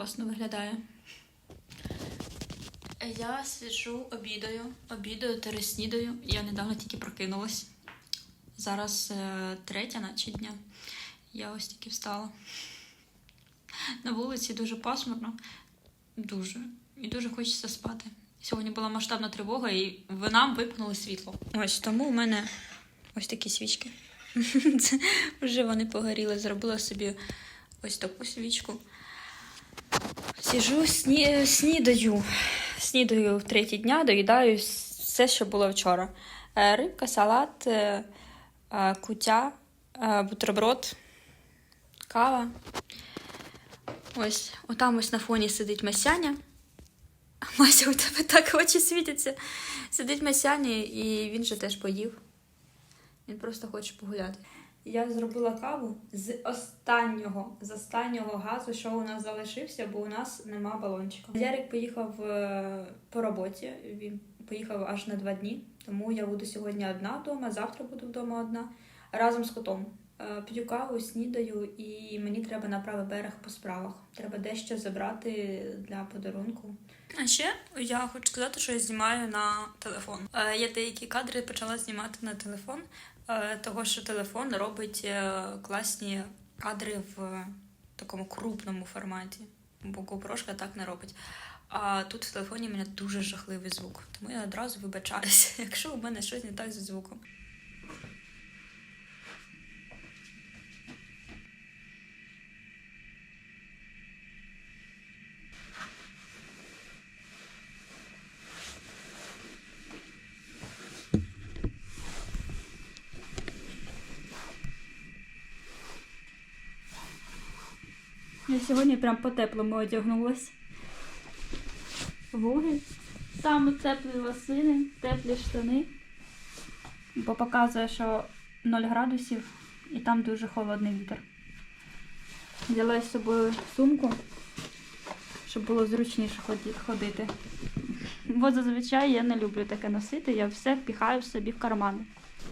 класно виглядає. Я сиджу, обідаю, обідаю, снідаю. Я недавно тільки прокинулась. Зараз е, третя, наче дня. Я ось тільки встала. На вулиці дуже пасмурно, дуже. І дуже хочеться спати. Сьогодні була масштабна тривога, і нам вимкнули світло. Ось тому у мене ось такі свічки. Вже вони погоріли. Зробила собі ось таку свічку. Сіжу, сні... снідаю. Снідаю в третій дня, доїдаю все, що було вчора. Е, Рибка, салат, е, е, кутя, бутерброд, кава. Ось, отам ось на фоні сидить Масяня. Мася, у тебе так очі світяться. Сидить Масяня, і він же теж поїв. Він просто хоче погуляти. Я зробила каву з останнього, з останнього газу, що у нас залишився, бо у нас нема балончика. Ярик поїхав е, по роботі. Він поїхав аж на два дні. Тому я буду сьогодні одна вдома, завтра буду вдома одна, разом з котом. Е, П'ю каву, снідаю, і мені треба на правий берег по справах. Треба дещо забрати для подарунку. А ще я хочу сказати, що я знімаю на телефон. Е, Я деякі кадри почала знімати на телефон, того що телефон робить е, класні кадри в такому крупному форматі. Бо GoPro так не робить. А тут в телефоні в мене дуже жахливий звук, тому я одразу вибачаюся, якщо у мене щось не так зі звуком. Сьогодні прям по-теплому одягнулась. Вуги. Там теплі лосини, теплі штани. Бо показує, що 0 градусів і там дуже холодний вітер. Взяла з собою сумку, щоб було зручніше ходити. Бо зазвичай я не люблю таке носити, я все впіхаю собі в кармани.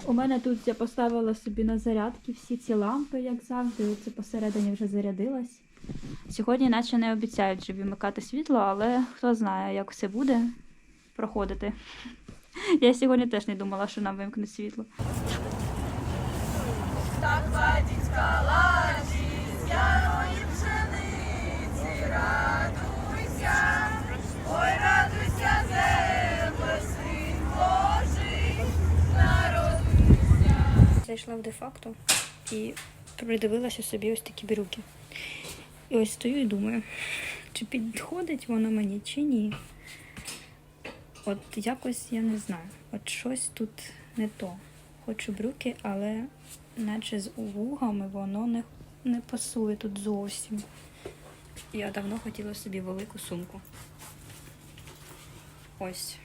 У мене тут я поставила собі на зарядки всі ці лампи, як завжди. Це посередині вже зарядилась. Сьогодні, наче не обіцяють вже вимикати світло, але хто знає, як все буде проходити. Я сьогодні теж не думала, що нам вимкнуть світло. Так садіть калачі ярої пшениці, радуйся, ой, радуйся, земле, син Божий, народився. Зайшла в де-факто і придивилася собі ось такі брюки. І ось стою і думаю, чи підходить воно мені, чи ні. От якось я не знаю. От щось тут не то. Хочу брюки, але наче з вугами воно не, не пасує тут зовсім. Я давно хотіла собі велику сумку. Ось.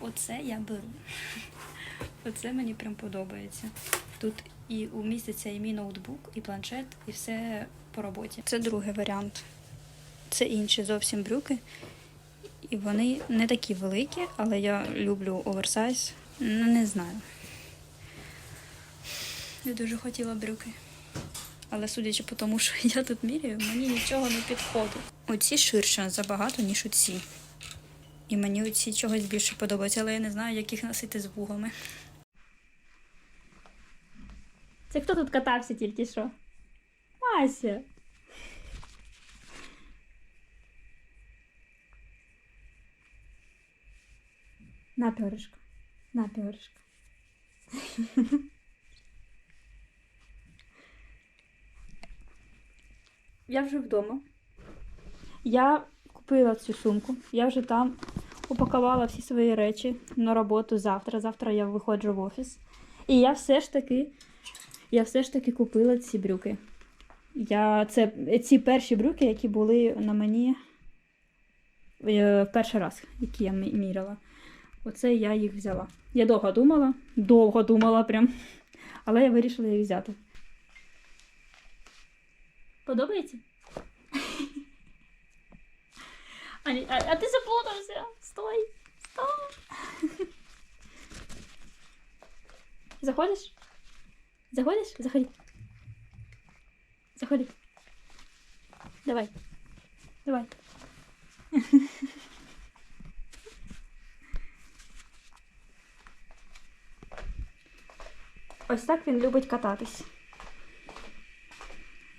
Оце я беру. Оце мені прям подобається. Тут і уміститься і мій ноутбук, і планшет, і все по роботі. Це другий варіант. Це інші зовсім брюки. І вони не такі великі, але я люблю оверсайз. Ну, не знаю. Я дуже хотіла брюки. Але судячи по тому, що я тут міряю, мені нічого не підходить. Оці ширше забагато, ніж оці. І мені оці чогось більше подобаються, але я не знаю, як їх носити з вугами. Це хто тут катався тільки що? Мася. На перышко. На перышко. Я вже вдома. Я купила цю сумку. Я вже там упакувала всі свої речі на роботу завтра. Завтра я виходжу в офіс. І я все ж таки, я все ж таки купила ці брюки. Я, це ці перші брюки, які були на мені е, перший раз, які я міряла. Оце я їх взяла. Я довго думала, довго думала прям. Але я вирішила їх взяти. Подобається? А, а, а ти заплутався. Стой. Стой. Заходиш? Заходиш? Заходи. Заходи. Давай. Давай. Ось так він любить кататись.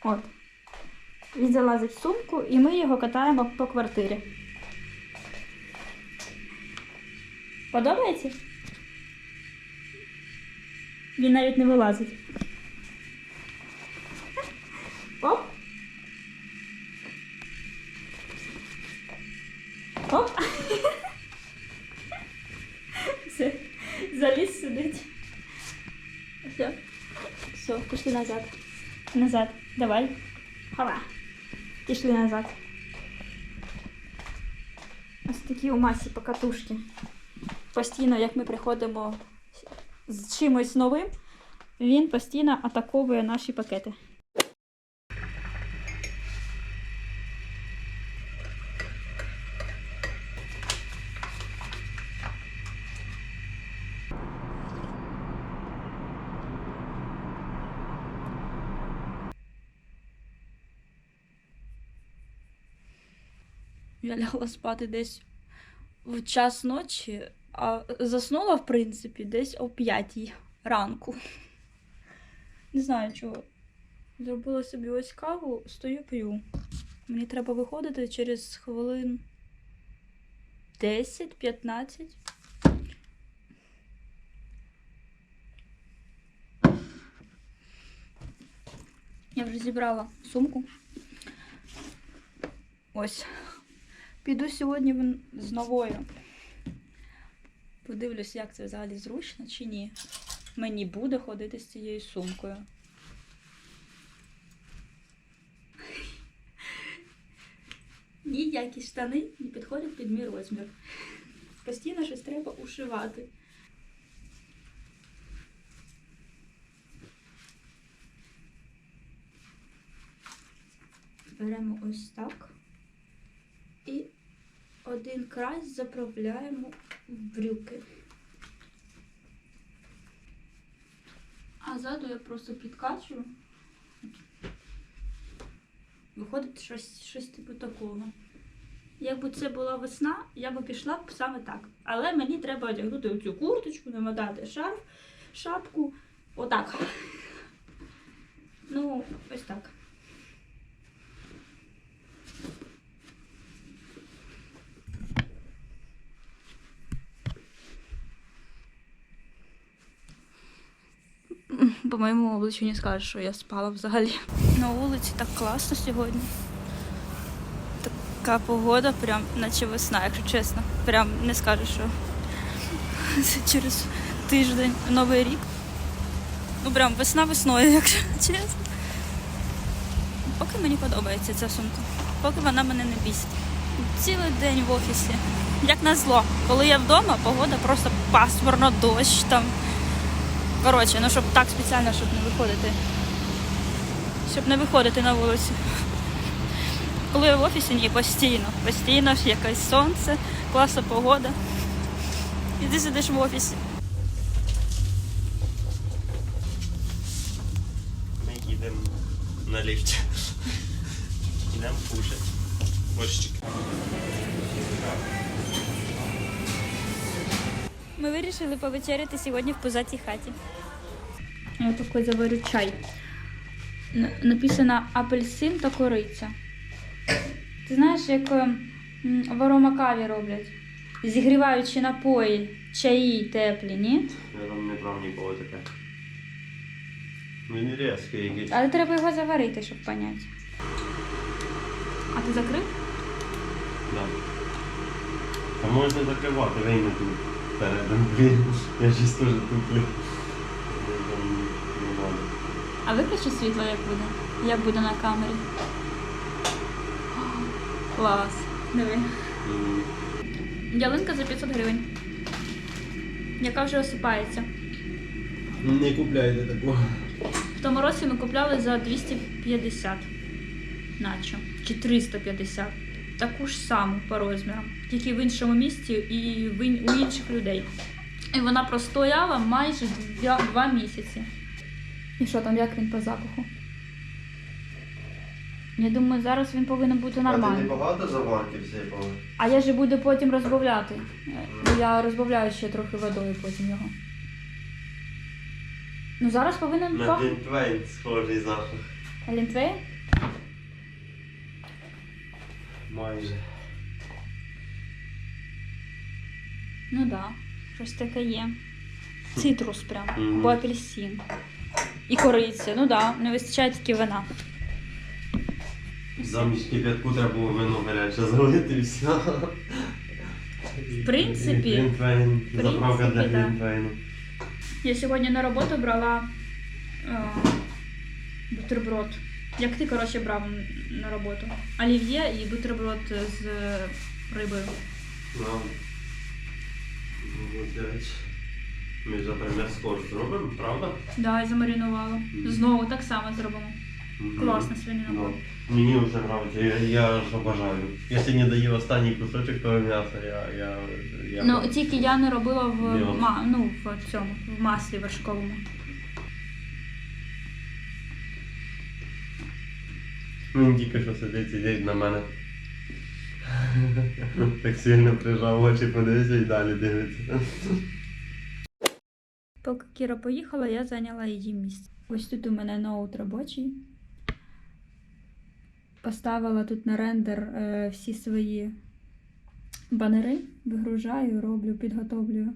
От. Він залазить в сумку і ми його катаємо по квартирі. Подобається? Він навіть не вилазить. Оп. Оп. Все. Заліз сидить. Все. Все, пішли назад. Назад. Давай. Хова. Пішли назад. Ось такі у масі покатушки. Постійно, як ми приходимо з чимось новим, він постійно атаковує наші пакети. Я лягла спати десь в час ночі, заснула, в принципі, десь о п'ятій ранку. Не знаю чого. Зробила собі ось каву, стою п'ю. Мені треба виходити через хвилин 10-15. Я вже зібрала сумку. Ось. Піду сьогодні з новою. Подивлюсь, як це взагалі зручно чи ні. Мені буде ходити з цією сумкою. Ніякі штани не підходять під мій розмір. Постійно щось треба ушивати. Беремо ось так. І один край заправляємо в брюки. А ззаду я просто підкачую. Виходить щось, щось типу такого. Якби це була весна, я би пішла б саме так. Але мені треба одягнути цю курточку, намотати шарф, шапку. Отак. Ну, ось так. По моєму обличчю не скажеш, що я спала взагалі. На вулиці так класно сьогодні. Така погода, прям наче весна, якщо чесно. Прям не скажеш, що це через тиждень новий рік. Ну прям весна весною, якщо чесно. Поки мені подобається ця сумка. Поки вона мене не бісить. Цілий день в офісі. Як назло. Коли я вдома, погода просто пасмурно, дощ там. Коротше, ну щоб так спеціально, щоб не виходити. Щоб не виходити на вулицю. Коли я в офісі, ні, постійно. Постійно якесь сонце, класна погода. І ти сидиш в офісі. Ми їдемо на ліфті. Йдемо кушати. Борщик. Ми вирішили повечеряти сьогодні в позатій хаті. Я такий заварю чай. Написано апельсин та кориця. Ти знаєш, як ем, в аромакаві роблять? Зігріваючи напої, чаї теплі, ні? Я там не брав ніколи таке. Він різкий якийсь. Але треба його заварити, щоб поняти. А ти закрив? Да. А можна закривати, вийми тут передом, блін. Я щось теж туплю. Там не надо. А виключи світло, як буде? Як буде на камері? Клас. Диви. Ялинка за 500 гривень. Яка вже осипається. Не купляйте такого. В тому році ми купляли за 250, наче. Чи 350. Таку ж саму по розмірам. Тільки в іншому місті і в ін- у інших людей. І вона простояла майже два, два місяці. І що там, як він по запаху? Я думаю, зараз він повинен бути А ти нормальний. небагато заварки всипала? А я ж буду потім розбавляти. Я розбавляю ще трохи водою потім його. Ну зараз повинен На пахнути. Глінтвейн схожий запах. Лінтвей? Майже. Ну так, да, щось таке є. Цитрус прям, Мгм. або апельсин. І кориця. Ну так, да, не вистачає тільки вина. Замість кипятку треба було вино гаряче залити і все. В принципі, Глінтвейн. в Заправка для да. Я сьогодні на роботу брала е, бутерброд. Як ти, коротше, брав на роботу? Олів'є і бутерброд з рибою. Ну, от, до речі. Ми завтра м'яско ж зробимо, правда? Да, і замаринувала. Знову так само зробимо. Мгм. Класна свинина. Ну, мені вже подобається, я, я ж обожаю. Я сьогодні даю останній кусочок того м'яса, я, я, я Ну, тільки я не робила в, М'ясо. ма, ну, в цьому, в маслі вершковому. Він що сидить, сидить на мене. Так сильно прижав очі, подивився і далі дивиться. Поки Кіра поїхала, я зайняла її місце. Ось тут у мене ноут робочий. Поставила тут на рендер е, всі свої банери, вигружаю, роблю, підготовлюю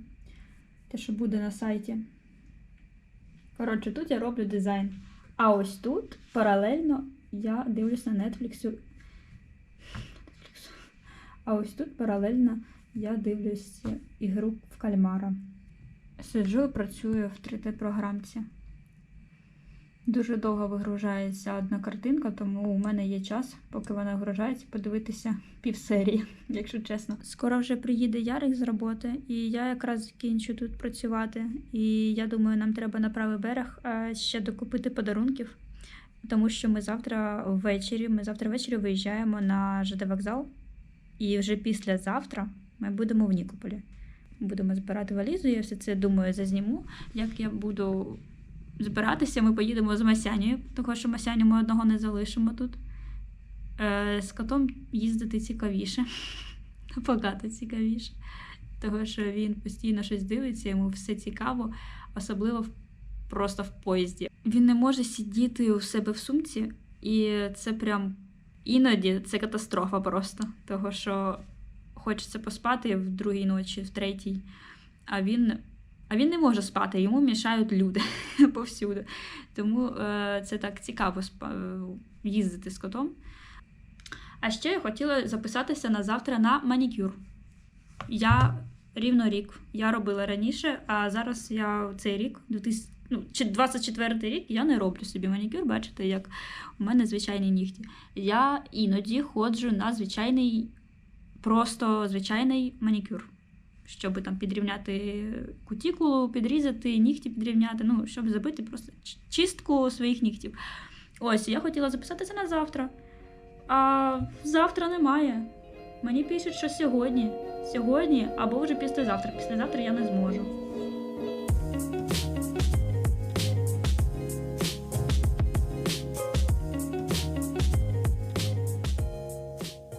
те, що буде на сайті. Коротше, тут я роблю дизайн. А ось тут паралельно я дивлюсь на Netflix. А ось тут паралельно я дивлюсь ігру в кальмара. Сиджу і працюю в 3D-програмці. Дуже довго вигружається одна картинка, тому у мене є час, поки вона вигружається, подивитися півсерії, якщо чесно. Скоро вже приїде Ярик з роботи, і я якраз закінчу тут працювати. І я думаю, нам треба на правий берег ще докупити подарунків, тому що ми завтра ввечері, ми завтра ввечері виїжджаємо на ЖД вокзал, і вже післязавтра ми будемо в Нікополі будемо збирати валізу. Я все це думаю, зазніму. Як я буду збиратися, ми поїдемо з Масянею, тому що Масяню ми одного не залишимо тут. Е, з котом їздити цікавіше. Набагато цікавіше. Того, що він постійно щось дивиться, йому все цікаво, особливо просто в поїзді. Він не може сидіти у себе в сумці, і це прям іноді це катастрофа просто. Того, що хочеться поспати в другій ночі, в третій, а він, а він не може спати, йому мішають люди повсюди. Тому е, це так цікаво їздити з котом. А ще я хотіла записатися на завтра на манікюр. Я рівно рік. Я робила раніше, а зараз я цей рік, 2000, ну, чи 24 рік, я не роблю собі манікюр. Бачите, як у мене звичайні нігті. Я іноді ходжу на звичайний просто звичайний манікюр, щоб там підрівняти кутікулу, підрізати, нігті підрівняти, ну, щоб зробити просто чистку своїх нігтів. Ось, я хотіла записатися на завтра. А завтра немає. Мені пишуть, що сьогодні. Сьогодні або вже післязавтра. Післязавтра я не зможу.